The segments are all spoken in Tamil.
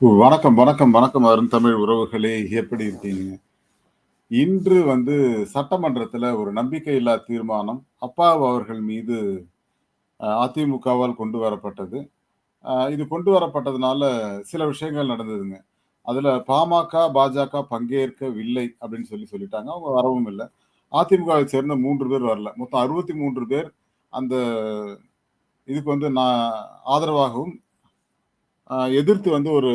வணக்கம், வணக்கம், வணக்கம் அருந்தமிழ் உறவுகளே! எப்படி இருக்கீங்க? இன்று வந்து சட்டமன்றத்தில் ஒரு நம்பிக்கையில்லா தீர்மானம் அப்பாவு அவர்கள் மீது அதிமுகவால் கொண்டு வரப்பட்டது. இது கொண்டு வரப்பட்டதுனால சில விஷயங்கள் நடந்ததுங்க. அதில் பாமக, பாஜக பங்கேற்கவில்லை அப்படின்னு சொல்லி சொல்லிட்டாங்க. அவங்க வரவும் இல்லை அதிமுகவை சேர்ந்த மூன்று பேர் வரல. மொத்தம் 63 பேர் அந்த இதுக்கு வந்து நான் ஆதரவாகவும், எதிர்த்து வந்து ஒரு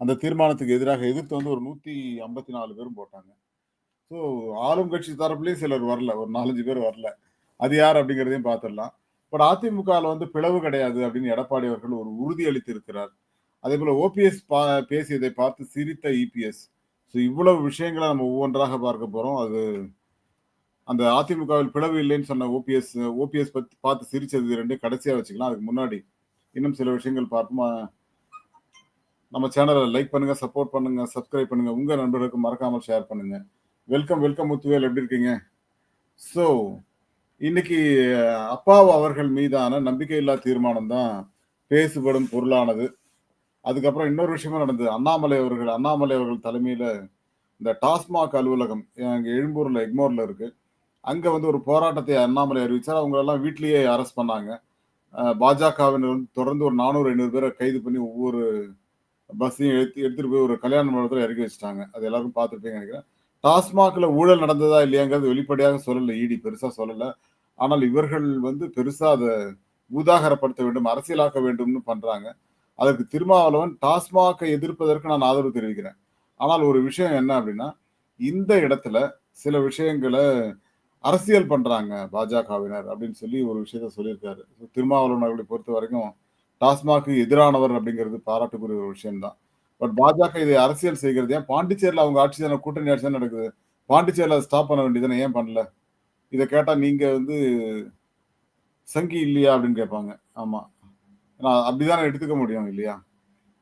அந்த தீர்மானத்துக்கு எதிராக எதிர்த்து வந்து ஒரு 154 பேரும் போட்டாங்க. ஸோ ஆளும் கட்சி தரப்புலேயும் சிலர் வரல. ஒரு 4, 5 பேர் வரல. அது யார் அப்படிங்கிறதையும் பார்த்துடலாம். பட் அதிமுகவில் வந்து பிளவு கிடையாது அப்படின்னு எடப்பாடி அவர்கள் ஒரு உறுதி அளித்திருக்கிறார். அதேபோல ஓபிஎஸ் பா பேசியதை பார்த்து சிரித்த இபிஎஸ். ஸோ இவ்வளவு விஷயங்களை நம்ம ஒவ்வொன்றாக பார்க்க போகிறோம் அது அந்த அதிமுகவில் பிளவு இல்லைன்னு சொன்ன ஓபிஎஸ் ஓபிஎஸ் பற்றி பார்த்து சிரிச்சது ரெண்டு கடைசியாக வச்சுக்கலாம். அதுக்கு முன்னாடி இன்னும் சில விஷயங்கள் பார்ப்போமா? நம்ம சேனலை லைக் பண்ணுங்க, சப்போர்ட் பண்ணுங்க, சப்ஸ்கிரைப் பண்ணுங்க. உங்க நண்பர்களுக்கு மறக்காம ஷேர் பண்ணுங்க. வெல்கம், வெல்கம் முத்துவேல் எப்படி இருக்கீங்க? ஸோ இன்னைக்கு அப்பாவு அவர்கள் மீதான நம்பிக்கையில்லா தீர்மானம் தான் பேசுபடும் பொருளானது. அதுக்கப்புறம் இன்னொரு விஷயமும் நடந்தது. அண்ணாமலை அவர்கள் அண்ணாமலை அவர்கள் தலைமையில இந்த டாஸ்மாக் அலுவலகம் அங்கே எழும்பூர்ல எக்மோர்ல இருக்கு. அங்க வந்து ஒரு போராட்டத்தை அண்ணாமலை அறிவிச்சார். அவங்களெல்லாம் வீட்லயே அரெஸ்ட் பண்ணாங்க. பாஜகவினர் தொடர்ந்து ஒரு நானூறு ஐநூறு பேரை கைது பண்ணி ஒவ்வொரு பஸ்ஸையும் எடுத்து எடுத்துட்டு போய் ஒரு கல்யாண மண்டபத்தில் இறக்கி வச்சுட்டாங்க. அது எல்லாரும் பார்த்துருப்பீங்க நினைக்கிறேன் டாஸ்மாகில் ஊழல் நடந்ததா இல்லையாங்கிறது வெளிப்படையாக சொல்லலை இடி பெருசாக சொல்லலை ஆனால் இவர்கள் வந்து பெருசாக அதை ஊதாகரப்படுத்த வேண்டும், அரசியலாக்க வேண்டும்னு பண்ணுறாங்க அதற்கு திருமாவளவன் டாஸ்மாகை எதிர்ப்பதற்கு நான் ஆதரவு தெரிவிக்கிறேன். ஆனால் ஒரு விஷயம் என்ன அப்படின்னா, இந்த இடத்துல சில விஷயங்களை அரசியல் பண்றாங்க பாஜகவினர் அப்படின்னு சொல்லி ஒரு விஷயத்த சொல்லியிருக்காரு. திருமாவளவன் அவர்களை பொறுத்தவரைக்கும் டாஸ்மாக்கு எதிரானவர் அப்படிங்கிறது பாராட்டுக்குரிய ஒரு விஷயம்தான் பட் பாஜக இதை அரசியல் செய்கிறது ஏன் பாண்டிச்சேரியில் அவங்க ஆட்சி தானே கூட்டணி ஆட்சி தானே நடக்குது. பாண்டிச்சேரியில் ஸ்டாப் பண்ண வேண்டியதுதான ஏன் பண்ணல? இதை கேட்டால் நீங்கள் வந்து சங்கி இல்லையா அப்படின்னு கேட்பாங்க. ஆமாம் ஏன்னா அப்படிதான் எடுத்துக்க முடியும் இல்லையா?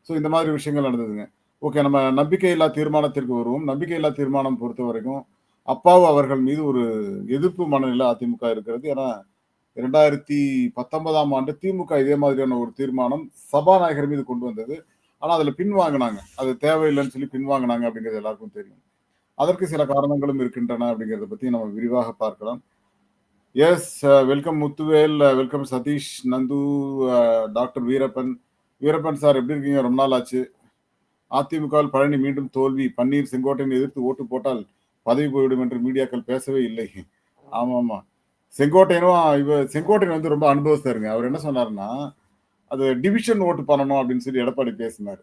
ஸோ இந்த மாதிரி விஷயங்கள் நடந்ததுங்க. ஓகே நம்ம நம்பிக்கையில்லா தீர்மானத்திற்கு வருவோம். நம்பிக்கையில்லா தீர்மானம் பொறுத்த வரைக்கும் அப்பாவு அவர்கள் மீது ஒரு எதிர்ப்பு மனநிலை அதிமுக இருக்கிறது. ஏன்னா 2019ஆம் ஆண்டு திமுக இதே மாதிரியான ஒரு தீர்மானம் சபாநாயகர் மீது கொண்டு வந்தது. ஆனால் அதில் பின்வாங்கினாங்க அது தேவையில்லைன்னு சொல்லி பின்வாங்கினாங்க அப்படிங்கிறது எல்லாருக்கும் தெரியும். அதற்கு சில காரணங்களும் இருக்கின்றன அப்படிங்கிறத பற்றி நம்ம விரிவாக பார்க்கலாம். Yes welcome uh, Muthuvel, uh, welcome Sathish, Nandu, uh, doctor Veerappan. Veerappan sir எப்படி இருக்கீங்க? ரொம்ப நாள் ஆச்சு. அதிமுகவில் பழனி மீண்டும் தோல்வி. பன்னீர் செங்கோட்டையின் எதிர்த்து ஓட்டு போட்டால் பதவி போய்விடும் என்று மீடியாக்கள் பேசவே இல்லை. ஆமாம் செங்கோட்டையனும் இவ செங்கோட்டையன் வந்து ரொம்ப அனுபவஸ்தருங்க. அவர் என்ன சொன்னாருன்னா, அது டிவிஷன் ஓட்டு பண்ணணும் அப்படின்னு சொல்லி எடப்பாடி பேசினார்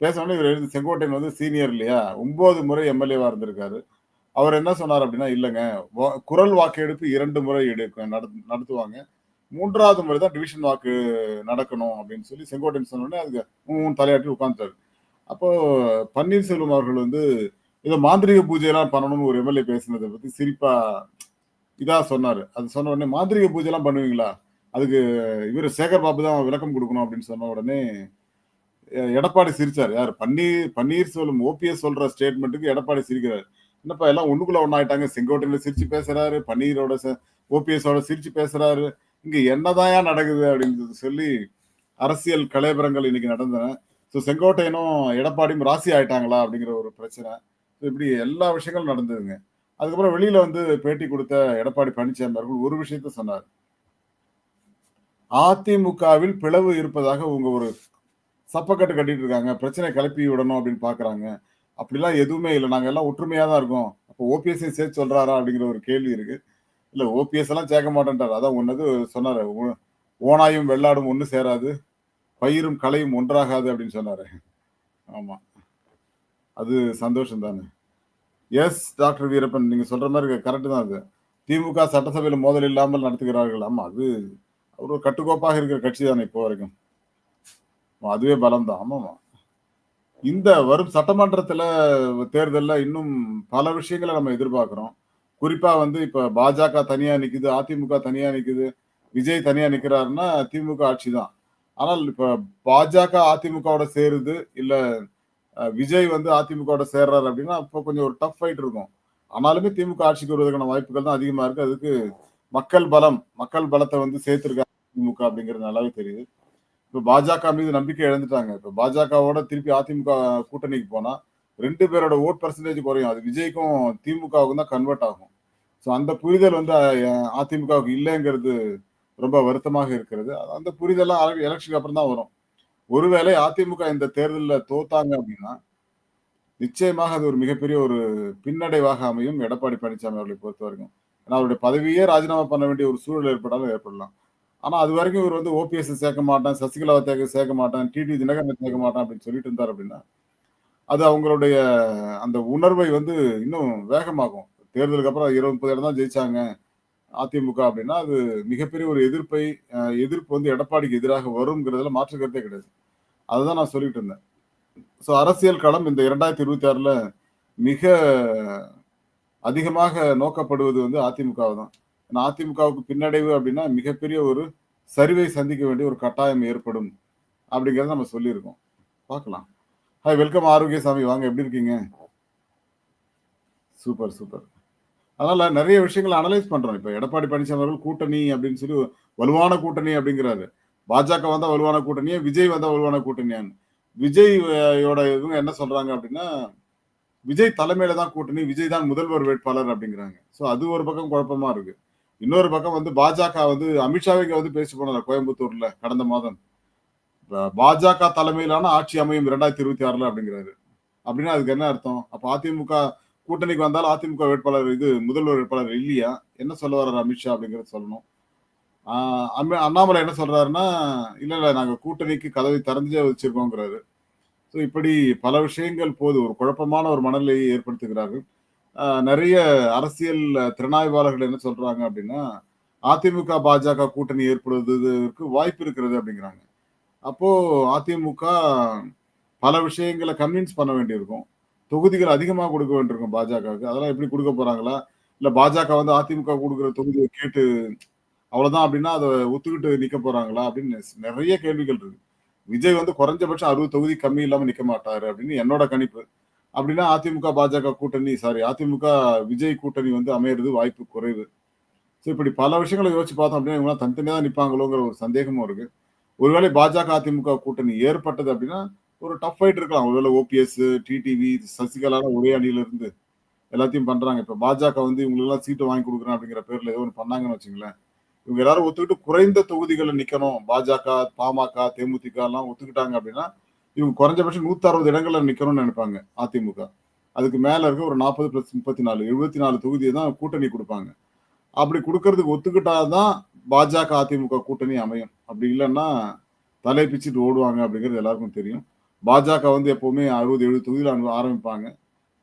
பேசவுடனே இவர் எழுந்து செங்கோட்டையன் வந்து சீனியர் இல்லையா? ஒன்பது முறை எம்எல்ஏவாக இருந்திருக்காரு. அவர் என்ன சொன்னார் அப்படின்னா, இல்லைங்க குரல் வாக்கெடுப்பு இரண்டு முறை எடுக்க நடத் நடத்துவாங்க. மூன்றாவது முறை தான் டிவிஷன் வாக்கு நடக்கணும் அப்படின்னு சொல்லி செங்கோட்டையன் சொன்னோடனே அதுக்கு தலையாட்டி உட்கார்ந்துட்டாரு. அப்போ பன்னீர்செல்வம் அவர்கள் வந்து ஏதோ மாந்திரீக பூஜையெல்லாம் பண்ணணும்னு ஒரு எம்எல்ஏ பேசினதை பத்தி சிரிப்பா இதா சொன்னாரு. அது சொன்ன உடனே மாந்திரிக பூஜைலாம் பண்ணுவீங்களா? அதுக்கு இவரு சேகர் பாபு தான் விளக்கம் கொடுக்கணும் அப்படின்னு சொன்ன உடனே எடப்பாடி சிரிச்சார் யார் பன்னீர் பன்னீர் சொல்லும் ஓபிஎஸ் சொல்ற ஸ்டேட்மெண்ட்டுக்கு எடப்பாடி சிரிக்கிறார் என்னப்பா எல்லாம் ஒண்ணுக்குள்ள ஒன்னாயிட்டாங்க செங்கோட்டையில சிரிச்சு பேசுறாரு. பன்னீரோட ஓபிஎஸோட சிரிச்சு பேசுறாரு. இங்க என்னதான் நடக்குது அப்படின்னு சொல்லி அரசியல் கலைபரங்கள் இன்னைக்கு நடந்தன. ஸோ செங்கோட்டையனும் எடப்பாடியும் ராசி ஆயிட்டாங்களா அப்படிங்கிற ஒரு பிரச்சனை. இப்படி எல்லா விஷயங்களும் நடந்ததுங்க. அதுக்கப்புறம் வெளியில வந்து பேட்டி கொடுத்த எடப்பாடி பழனிசாமி அவர்கள் ஒரு விஷயத்த சொன்னார். அதிமுகவில் பிளவு இருப்பதாக உங்க ஒரு சப்பக்கட்டு கட்டிட்டு இருக்காங்க. பிரச்சனை கிளப்பி விடணும் அப்படின்னு பார்க்குறாங்க. அப்படிலாம் எதுவுமே இல்லை நாங்க எல்லாம் ஒற்றுமையா தான் இருக்கோம். அப்போ ஓபிஎஸ்ஸையும் சேர்த்து சொல்றாரா அப்படிங்கிற ஒரு கேள்வி இருக்கு. இல்ல ஓபிஎஸ் எல்லாம் சேர்க்க மாட்டேன்ட்டாரு. அதான் ஒன்னது சொன்னாரு. ஓ வெள்ளாடும் ஒண்ணு சேராது. பயிரும் களையும் ஒன்றாகாது அப்படின்னு சொன்னாரு. ஆமா. அது சந்தோஷம் தானே. எஸ் டாக்டர் வீரப்பன் நீங்க சொல்ற மாதிரி கரெக்ட் தான் அது. திமுக சட்டசபையில் மோதல் இல்லாமல் நடத்துகிறார்கள். ஆமா அது ஒரு கட்டுக்கோப்பாக இருக்கிற கட்சி தானே இப்போ வரைக்கும். அதுவே பலம் தான். ஆமாமா. இந்த வரும் சட்டமன்றத்தில் தேர்தலில் இன்னும் பல விஷயங்கள நம்ம எதிர்பார்க்குறோம் குறிப்பாக வந்து இப்போ பாஜக தனியாக நிற்குது அதிமுக தனியாக நிற்குது விஜய் தனியாக நிற்கிறாருன்னா திமுக ஆட்சி தான். ஆனால் இப்போ பாஜக அதிமுகவோட சேருது, இல்லை விஜய் வந்து அதிமுகவோட சேர்றாரு அப்படின்னா, அப்போ கொஞ்சம் ஒரு டஃப் ஃபைட் இருக்கும். ஆனாலுமே திமுக ஆட்சிக்கு வருவதற்கான வாய்ப்புகள் தான் அதிகமா இருக்கு. அதுக்கு மக்கள் பலம், மக்கள் பலத்தை வந்து சேர்த்திருக்காங்க திமுக அப்படிங்கிறது நல்லாவே தெரியுது. இப்போ பாஜக மீது நம்பிக்கை இழந்துட்டாங்க இப்போ பாஜகவோட திருப்பி அதிமுக கூட்டணிக்கு போனா ரெண்டு பேரோட ஓட் பர்சன்டேஜ் குறையும் அது விஜய்க்கும் திமுகவுக்கும் தான் கன்வெர்ட் ஆகும் ஸோ அந்த புரிதல் வந்து அதிமுகவுக்கு இல்லைங்கிறது ரொம்ப வருத்தமாக இருக்கிறது அது- அந்த புரிதெல்லாம் எலெக்ஷனுக்கு அப்புறம் தான் வரும் ஒருவேளை அதிமுக இந்த தேர்தலில் தோத்தாங்க அப்படின்னா நிச்சயமாக அது ஒரு மிகப்பெரிய ஒரு பின்னடைவாக அமையும். எடப்பாடி பழனிசாமி அவர்களை பொறுத்த வரைக்கும். ஏன்னா அவருடைய பதவியே ராஜினாமா பண்ண வேண்டிய ஒரு சூழல் ஏற்பட்டாலும் ஏற்படலாம். ஆனால் அது வரைக்கும் இவர் வந்து ஓபிஎஸ் சேர்க்க மாட்டேன் சசிகலாவை தேக்க சேர்க்க மாட்டேன் டிடி தினகரனை சேர்க்க மாட்டேன் அப்படின்னு சொல்லிட்டு இருந்தார் அப்படின்னா அது அவங்களுடைய அந்த உணர்வை வந்து இன்னும் வேகமாகும். தேர்தலுக்கு அப்புறம் இருபது முப்பது இடம் தான் ஜெயிச்சாங்க. அதிமுக அப்படின்னா அது மிகப்பெரிய ஒரு எதிர்ப்பை எதிர்ப்பு வந்து எடப்பாடிக்கு எதிராக வருங்கிறதுல மாற்று கருத்தே கிடையாது. அதுதான் நான் சொல்லிட்டு இருந்தேன். ஸோ அரசியல் களம் இந்த இரண்டாயிரத்தி இருபத்தி ஆறுல மிக அதிகமாக நோக்கப்படுவது வந்து அதிமுகவை தான். ஏன்னா அதிமுகவுக்கு பின்னடைவு அப்படின்னா மிகப்பெரிய ஒரு சரிவை சந்திக்க வேண்டிய ஒரு கட்டாயம் ஏற்படும் அப்படிங்கிறத நம்ம சொல்லியிருக்கோம். பார்க்கலாம். Hi welcome Arokiasamy. வாங்க எப்படி இருக்கீங்க? Super super. அதனால நிறைய விஷயங்களை அனலைஸ் பண்றோம். இப்ப எடப்பாடி பழனிசாமி அவர்கள் கூட்டணி அப்படின்னு சொல்லி வலுவான கூட்டணி அப்படிங்கிறாரு. பாஜக வந்தா வலுவான கூட்டணியா? விஜய் வந்தா வலுவான கூட்டணியான்னு. விஜய் யோட இவங்க என்ன சொல்றாங்க அப்படின்னா விஜய் தலைமையில தான் கூட்டணி விஜய் தான் முதல்வர் வேட்பாளர் அப்படிங்கிறாங்க. ஸோ அது ஒரு பக்கம் குழப்பமா இருக்கு. இன்னொரு பக்கம் வந்து பாஜக வந்து அமித்ஷாவே வந்து பேசி போனார் கோயம்புத்தூர்ல கடந்த மாதம். பாஜக தலைமையிலான ஆட்சி அமையும் இரண்டாயிரத்தி இருபத்தி ஆறுல அப்படிங்கிறாரு. அப்படின்னா அதுக்கு என்ன அர்த்தம்? அப்ப அதிமுக கூட்டணிக்கு வந்தாலும் அதிமுக வேட்பாளர் இது முதல்வர் வேட்பாளர் இல்லையா? என்ன சொல்ல வர்றாரு அமித்ஷா அப்படிங்கறத சொல்லணும். அண்ணாமலை என்ன சொல்றாருன்னா இல்ல இல்ல நாங்க கூட்டணிக்கு கதவை திறந்தே வச்சிருக்கோங்கிறாரு. ஸோ இப்படி பல விஷயங்கள் போது ஒரு குழப்பமான ஒரு மனநிலையை ஏற்படுத்துகிறார்கள். நிறைய அரசியல் திறனாய்வாளர்கள் என்ன சொல்றாங்க அப்படின்னா அதிமுக பாஜக கூட்டணி ஏற்படுவதற்கு வாய்ப்பு இருக்கிறது அப்படிங்கிறாங்க. அப்போ அதிமுக பல விஷயங்களை கன்வின்ஸ் பண்ண வேண்டியிருக்கும். தொகுதிகள் அதிகமாக கொடுக்க வேண்டியிருக்கும் பாஜகவுக்கு. அதெல்லாம் எப்படி கொடுக்க போறாங்களா? இல்ல பாஜக வந்து அதிமுக கொடுக்குற தொகுதியை கேட்டு அவ்வளவுதான் அப்படின்னா அதை ஒத்துக்கிட்டு நிக்க போறாங்களா அப்படின்னு நிறைய கேள்விகள் இருக்கு. விஜய் வந்து குறைஞ்சபட்சம் அறுபது தொகுதி கம்மி இல்லாம நிக்க மாட்டாரு அப்படின்னு என்னோட கணிப்பு. அப்படின்னா அதிமுக பாஜக கூட்டணி சாரி அதிமுக விஜய் கூட்டணி வந்து அமையிறது வாய்ப்பு குறைவு. ஸோ இப்படி பல விஷயங்களை யோசிச்சு பார்த்தோம் அப்படின்னா இவங்க தனித்தனியாக தான் நிற்பாங்களோங்கிற ஒரு சந்தேகமும் இருக்கு. ஒருவேளை பாஜக அதிமுக கூட்டணி ஏற்பட்டது அப்படின்னா ஒரு டஃப் ஃபைட் இருக்கலாம். ஒருவேளை ஓபிஎஸ் டிடிவி சசிகலான ஒரே அணியில இருந்து எல்லாத்தையும் பண்றாங்க. இப்ப பாஜக வந்து இவங்களெல்லாம் சீட்டு வாங்கி கொடுக்குறேன் அப்படிங்கிற பேர்ல ஏதோ ஒன்று பண்ணாங்கன்னு வச்சுங்களேன். இவங்க எல்லாரும் ஒத்துக்கிட்டு குறைந்த தொகுதிகளில் நிக்கணும். பாஜக பாமக தேமுதிக எல்லாம் ஒத்துக்கிட்டாங்க அப்படின்னா இவங்க குறைஞ்சபட்சம் நூத்தி அறுபது இடங்கள்ல நிக்கணும்னு நினைப்பாங்க அதிமுக. அதுக்கு மேல இருக்க ஒரு நாற்பது பிளஸ் முப்பத்தி நாலு எழுபத்தி நாலு தொகுதியை தான் கூட்டணி கொடுப்பாங்க. அப்படி கொடுக்கறதுக்கு ஒத்துக்கிட்டாதான் பாஜக அதிமுக கூட்டணி அமையும். அப்படி இல்லைன்னா தலை பிச்சுட்டு ஓடுவாங்க அப்படிங்கிறது எல்லாருக்கும் தெரியும். பாஜக வந்து எப்பவுமே அறுபது எழுபது தொகுதியில் ஆரம்பிப்பாங்க.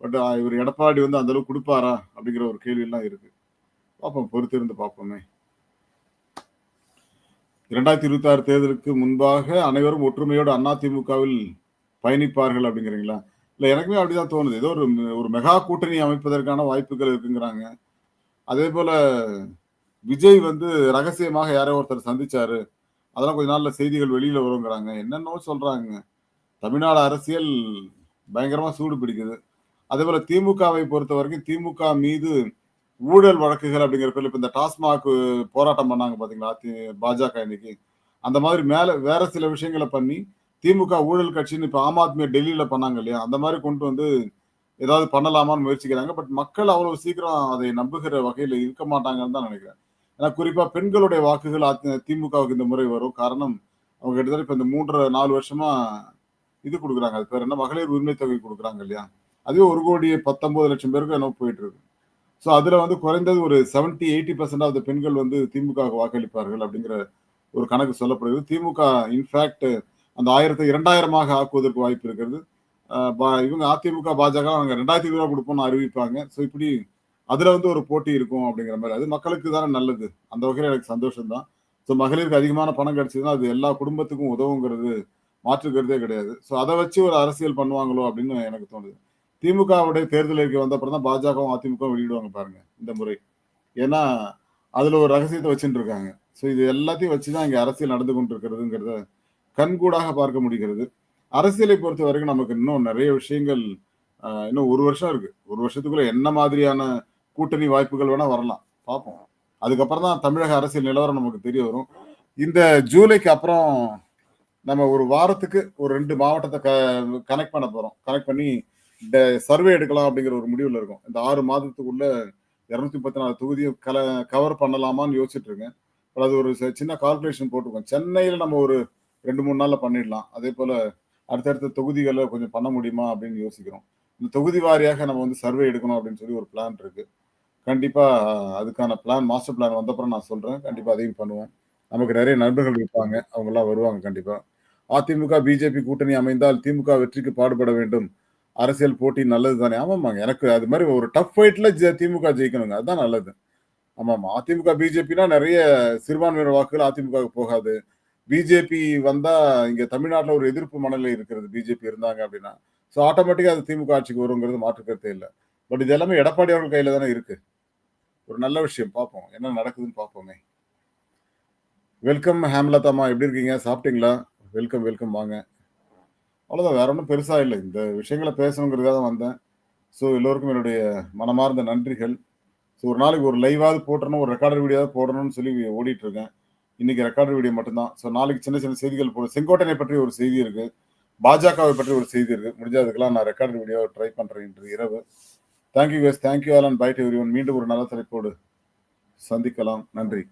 பட் இவர் எடப்பாடி வந்து அந்த அளவுக்கு கொடுப்பாரா அப்படிங்கிற ஒரு கேள்வியெல்லாம் இருக்கு. பார்ப்போம் பொறுத்து இருந்து பார்ப்போமே. இரண்டாயிரத்தி இருபத்தி ஆறு தேர்தலுக்கு முன்பாக அனைவரும் ஒற்றுமையோடு அதிமுகவில் பயணிப்பார்கள் அப்படிங்கிறீங்களா? இல்லை எனக்குமே அப்படிதான் தோணுது. ஏதோ ஒரு ஒரு மெகா கூட்டணி அமைப்பதற்கான வாய்ப்புகள் இருக்குங்கிறாங்க. அதே போல விஜய் வந்து ரகசியமாக யாரோ ஒருத்தர் சந்திச்சாரு. அதெல்லாம் கொஞ்ச நாள்ல செய்திகள் வெளியில வருங்கிறாங்க. என்னென்னோ சொல்றாங்க. தமிழ்நாடு அரசியல் பயங்கரமாக சூடு பிடிக்குது. அதே போல் திமுகவை பொறுத்த வரைக்கும் திமுக மீது ஊழல் வழக்குகள் அப்படிங்கிற பேர்ல இப்போ இந்த டாஸ்மாக் போராட்டம் பண்ணாங்க பார்த்தீங்களா தி- பாஜக இன்னைக்கு. அந்த மாதிரி மேலே வேற சில விஷயங்களை பண்ணி திமுக ஊழல் கட்சின்னு இப்போ ஆம் ஆத்மியை டெல்லியில் பண்ணாங்க இல்லையா? அந்த மாதிரி கொண்டு வந்து ஏதாவது பண்ணலாமான்னு முயற்சிக்கிறாங்க. பட் மக்கள் அவ்வளோ சீக்கிரம் அதை நம்புகிற வகையில் இருக்க மாட்டாங்கன்னு தான் நினைக்கிறேன். ஏன்னா குறிப்பாக பெண்களுடைய வாக்குகள் அதி- திமுகவுக்கு இந்த முறை வரும். காரணம் அவங்க கிட்டத்தட்ட இப்போ இந்த மூன்றரை நாலு வருஷமாக இது கொடுக்குறாங்க. அது பேர் என்ன? மகளிர் உரிமை தொகை கொடுக்குறாங்க இல்லையா? அதுவே ஒரு கோடி பத்தொன்பது லட்சம் பேருக்கு என்ன போயிட்டு இருக்கு. ஸோ அதில் வந்து குறைந்தது ஒரு செவன்டி எயிட்டி பர்சன்ட் ஆஃப் பெண்கள் வந்து திமுக வாக்களிப்பார்கள் அப்படிங்கிற ஒரு கணக்கு சொல்லப்படுகிறது. திமுக இன்ஃபேக்ட் அந்த ஆயிரத்தை இரண்டாயிரமாக ஆக்குவதற்கு வாய்ப்பு இருக்கிறது. பா- இவங்க அதிமுக பாஜக அவங்க ரெண்டாயிரத்தி ரூபா கொடுப்போம்னு அறிவிப்பாங்க. ஸோ இப்படி அதில் வந்து ஒரு போட்டி இருக்கும் அப்படிங்கிற மாதிரி. அது மக்களுக்கு தானே நல்லது. அந்த வகையில் எனக்கு சந்தோஷம் தான் ஸோ மகளிருக்கு அதிகமான பணம் கிடைச்சதுன்னா அது எல்லா குடும்பத்துக்கும் உதவுங்கிறது மாற்றுக்கிறதே கிடையாது. ஸோ அதை வச்சு ஒரு அரசியல் பண்ணுவாங்களோ அப்படின்னு எனக்கு தோணுது. திமுகவுடைய தேர்தல் அறிக்கை வந்த அப்புறம் தான் பாஜகவும் அதிமுகவும் வெளியிடுவாங்க பாருங்க இந்த முறை. ஏன்னா அதில் ஒரு ரகசியத்தை வச்சுட்டு இருக்காங்க. ஸோ இது எல்லாத்தையும் வச்சு தான் இங்கே அரசியல் நடந்து கொண்டிருக்கிறதுங்கிறத கண்கூடாக பார்க்க முடிகிறது. அரசியலை பொறுத்த வரைக்கும் நமக்கு இன்னும் நிறைய விஷயங்கள் இன்னும் ஒரு வருஷம் இருக்கு. ஒரு வருஷத்துக்குள்ள என்ன மாதிரியான கூட்டணி வாய்ப்புகள் வேணா வரலாம். பார்ப்போம். அதுக்கப்புறம் தான் தமிழக அரசியல் நிலவரம் நமக்கு தெரிய வரும். இந்த ஜூலைக்கு அப்புறம் நம்ம ஒரு வாரத்துக்கு ஒரு ரெண்டு மாவட்டத்தை க கனெக்ட் பண்ண போறோம். கனெக்ட் பண்ணி இந்த சர்வே எடுக்கலாம் அப்படிங்கிற ஒரு முடிவில் இருக்கும். இந்த ஆறு மாதத்துக்குள்ள இரநூத்தி முப்பத்தி நாலு தொகுதியை கல கவர் பண்ணலாமான்னு யோசிச்சுட்டு இருக்கேன். பட் அது ஒரு சின்ன கால்குலேஷன் போட்டிருக்கோம். சென்னையில் நம்ம ஒரு ரெண்டு மூணு நாளில் பண்ணிடலாம். அதே போல் அடுத்தடுத்த தொகுதிகளில் கொஞ்சம் பண்ண முடியுமா அப்படின்னு யோசிக்கிறோம். இந்த தொகுதி வாரியாக நம்ம வந்து சர்வே எடுக்கணும் அப்படின்னு சொல்லி ஒரு பிளான் இருக்கு. கண்டிப்பாக அதுக்கான பிளான் மாஸ்டர் பிளான் வந்தப்பறம் நான் சொல்கிறேன் கண்டிப்பாக அதையும் பண்ணுவோம். நமக்கு நிறைய நண்பர்கள் இருப்பாங்க. அவங்கெல்லாம் வருவாங்க கண்டிப்பாக அதிமுக பிஜேபி கூட்டணி அமைந்தால் திமுக வெற்றிக்கு பாடுபட வேண்டும். அரசியல் போட்டி நல்லது தானே? ஆமாமாங்க எனக்கு அது மாதிரி ஒரு டஃப் ஃபைட்ல திமுக ஜெயிக்கணுங்க. அதுதான் நல்லது. ஆமாமா அதிமுக பிஜேபினா நிறைய சிறுபான்மையினர் வாக்குகள் அதிமுகவுக்கு போகாது. பிஜேபி வந்தா இங்க தமிழ்நாட்டில் ஒரு எதிர்ப்பு மனநிலை இருக்கிறது. பிஜேபி இருந்தாங்க அப்படின்னா. ஸோ ஆட்டோமேட்டிக்கா அது திமுக ஆட்சிக்கு வருங்கிறது மாற்று இல்லை. பட் இது எல்லாமே எடப்பாடி அவர்கள் கையில தானே இருக்கு. ஒரு நல்ல விஷயம். பார்ப்போம் என்ன நடக்குதுன்னு பார்ப்போமே வெல்கம் ஹேம்லதாமா எப்படி இருக்கீங்க? சாப்பிட்டீங்களா? வெல்கம் வெல்கம் வாங்க. அவ்வளோதான் வேற ஒன்றும் பெருசாக இல்லை. இந்த விஷயங்களை பேசணுங்கிறதுக்காக தான் வந்தேன். ஸோ எல்லோருக்கும் என்னுடைய மனமார்ந்த நன்றிகள். ஸோ ஒரு நாளைக்கு ஒரு லைவாவது போட்டணும் ஒரு ரெக்கார்டர் வீடியோவாக போடணும்னு சொல்லி ஓடிட்டு இருக்கேன். இன்னைக்கு ரெக்கார்டர் வீடியோ மட்டும்தான். ஸோ நாளைக்கு சின்ன சின்ன செய்திகள் போடும் செங்கோட்டையை பற்றி ஒரு செய்தி இருக்கு. பாஜகவை பற்றி ஒரு செய்தி இருக்கு. முடிஞ்ச அதுக்கெல்லாம் நான் ரெக்கார்டர் வீடியோ ட்ரை பண்றேன் இன்று இரவு. Thank you guys thank you all and bye everyone மீண்டும் ஒரு நல்ல தலைப்போடு சந்திக்கலாம். நன்றி.